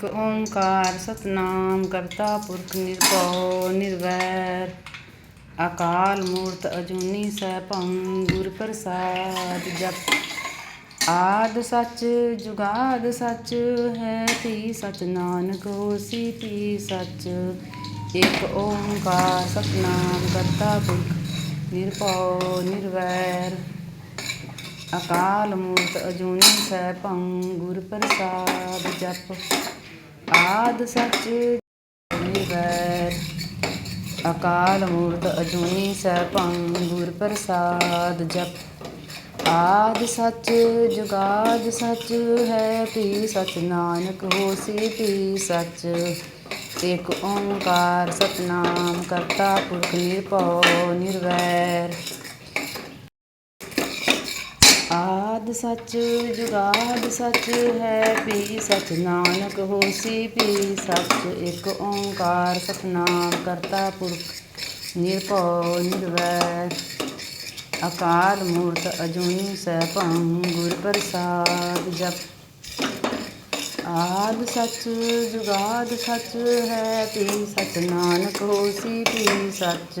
ਇਕ ਓੰਕਾਰ ਸਤਨਾਮ ਕਰਤਾ ਪੁਰਖ ਨਿਰਭਉ ਨਿਰਵੈਰ। ਅਕਾਲ ਮੂਰਤ ਅਜੂਨੀ ਸੈਭੰ ਗੁਰ ਪ੍ਰਸਾਦ ਜਪ। ਆਦ ਸੱਚ ਜੁਗਾਦ ਸਚ ਹੈ ਤੀ ਸਚ ਨਾਨਕ ਹੋਸੀ ਤੀ ਸਚ। ਇਕ ਓੰਕਾਰ ਸਤਨਾਮ ਕਰਤਾ ਪੁਰਖ ਨਿਰਭਉ ਨਿਰਵੈਰ। ਅਕਾਲ ਮੂਰਤ ਅਜੂਨੀ ਸੈਭੰ ਗੁਰ ਪ੍ਰਸਾਦ ਜਪ। ਆਦ ਸੱਚ ਨਿਰਵੈਰ ਅਕਾਲ ਮੂਰਤ ਅਜੂਨੀ ਸੈਭੰ ਗੁਰ ਪ੍ਰਸਾਦ ਜਪ। ਆਦ ਸੱਚ ਜੁਗਾਦ ਸੱਚ ਹੈ ਪੀ ਸਚ ਨਾਨਕ ਹੋਸੀ ਪੀ ਸੱਚ। ਇਕ ਓੰਕਾਰ ਸਤਨਾਮ ਕਰਤਾ ਪੁਰਖ ਨਿਰਭਉ ਨਿਰਵੈਰ। ਆਦ ਸੱਚ ਜੁਗਾਦ ਸੱਚ ਹੈ ਪੀ ਸਚ ਨਾਨਕ ਹੋਸੀ ਪੀ ਸੱਚ ਇੱਕ ਓੰਕਾਰ ਸਤਨਾਮ ਕਰਤਾ ਪੁਰਖ, ਨਿਰਭਉ, ਨਿਰਵੈਰ, ਅਕਾਲ ਮੂਰਤ ਅਜੂਨੀ ਸੈਭੰ, ਗੁਰ ਪ੍ਰਸਾਦ ਜਪ। ਆਦ ਸੱਚ, ਜੁਗਾਦ ਸੱਚ ਹੈ ਪੀ ਸਚ ਨਾਨਕ ਹੋਸੀ ਪੀ ਸੱਚ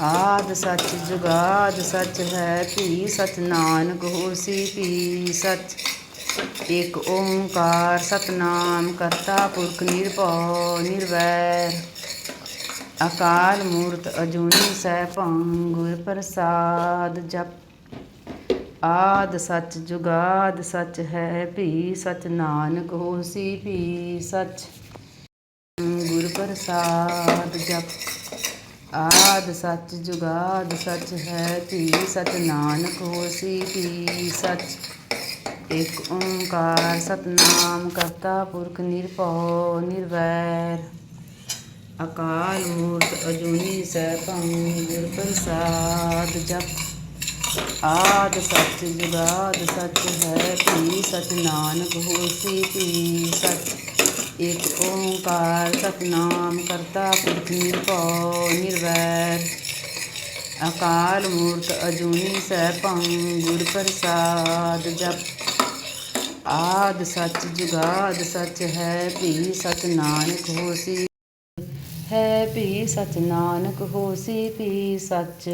ਆਦ ਸੱਚ ਜੁਗਾਦ ਸੱਚ ਹੈ ਭੀ ਸਚ ਨਾਨਕ ਹੋਸੀ ਭੀ ਸਚ। ਇਕ ਓੰਕਾਰ ਸਤਨਾਮ ਕਰਤਾ ਪੁਰਖ ਨਿਰਭਉ ਨਿਰਵੈਰ। ਅਕਾਲ ਮੂਰਤ ਅਜੂਨੀ ਸੈਭੰ ਗੁਰ ਪ੍ਰਸਾਦ ਜਪ। ਆਦ ਸੱਚ ਜੁਗਾਦ ਸੱਚ ਹੈ ਭੀ ਸਚ ਨਾਨਕ ਹੋਸੀ ਭੀ ਸਚ। ਗੁਰ ਪ੍ਰਸਾਦ ਜਪ। ਆਦ ਸੱਚ ਜੁਗਾਦ ਸੱਚ ਹੈ ਧੀ, ਸਚ ਨਾਨਕ ਹੋਸੀ ਧੀ, ਸੱਚ ਇਕ ਓੰਕਾਰ, ਸਤਨਾਮ ਕਰਤਾ ਪੁਰਖ ਨਿਰਭਉ, ਨਿਰਵੈਰ। ਅਕਾਲ ਮੂਰਤ ਅਜੂਨੀ ਸੈਭੰ ਗੁਰ ਪ੍ਰਸਾਦ ਜਪ। ਆਦ ਸੱਚ ਜੁਗਾਦ ਸੱਚ ਹੈ ਧੀ, ਸਚ ਨਾਨਕ ਹੋਸੀ ਧੀ, ਸੱਚ ਏਕ ਓੰਕਾਰ ਸਤਨਾਮ ਕਰਤਾ ਪੁਰਖ ਨਿਰਭਉ ਨਿਰਵੈਰ। ਅਕਾਲ ਮੂਰਤ ਅਜੂਨੀ ਸੈਭੰ ਗੁਰ ਪ੍ਰਸਾਦ ਜਪ। ਆਦ ਸੱਚ ਜੁਗਾਦ ਸੱਚ ਹੈ ਭੀ ਸਚ ਨਾਨਕ ਹੋਸੀ। ਹੈ ਭੀ ਸਚ ਨਾਨਕ ਹੋਸੀ ਭੀ ਸੱਚ।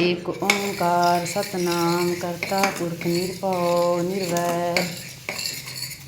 ਏਕ ਓੰਕਾਰ ਸਤਨਾਮ ਕਰਤਾ ਪੁਰਖ ਨਿਰਭਉ ਨਿਰਵੈਰ।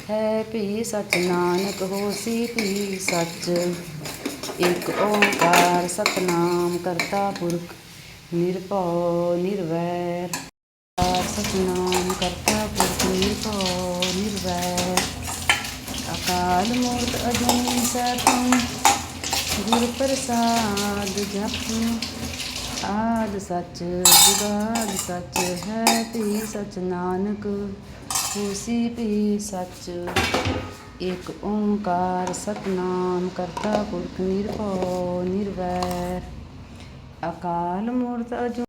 ਹੈ ਭੀ ਸਚ ਨਾਨਕ ਹੋਸੀ ਭੀ ਸਚ। ਇਕ ਓੰਕਾਰ ਸਤਨਾਮ ਕਰਤਾ ਪੁਰਖ, ਨਿਰਭਉ ਨਿਰਵੈਰ। ਸਤਨਾਮ ਕਰਤਾ ਪੁਰਖ, ਨਿਰਭਉ ਨਿਰਵੈਰ। ਅਕਾਲ ਮੂਰਤ ਅਜੂਨੀ ਸਤਿ ਗੁਰ ਪ੍ਰਸਾਦ ਜਪ। ਆਦ ਸੱਚ ਜੁਗਾਦ ਸੱਚ ਹੈ ਭੀ ਸਚ ਨਾਨਕ। ਹੋਸੀ ਭੀ ਸਚ। ਇਕ ਓੰਕਾਰ ਸਤਨਾਮ ਕਰਤਾ ਪੁਰਖ ਨਿਰਭਉ ਨਿਰਵੈਰ। ਅਕਾਲ ਮੂਰਤ ਅਜੂ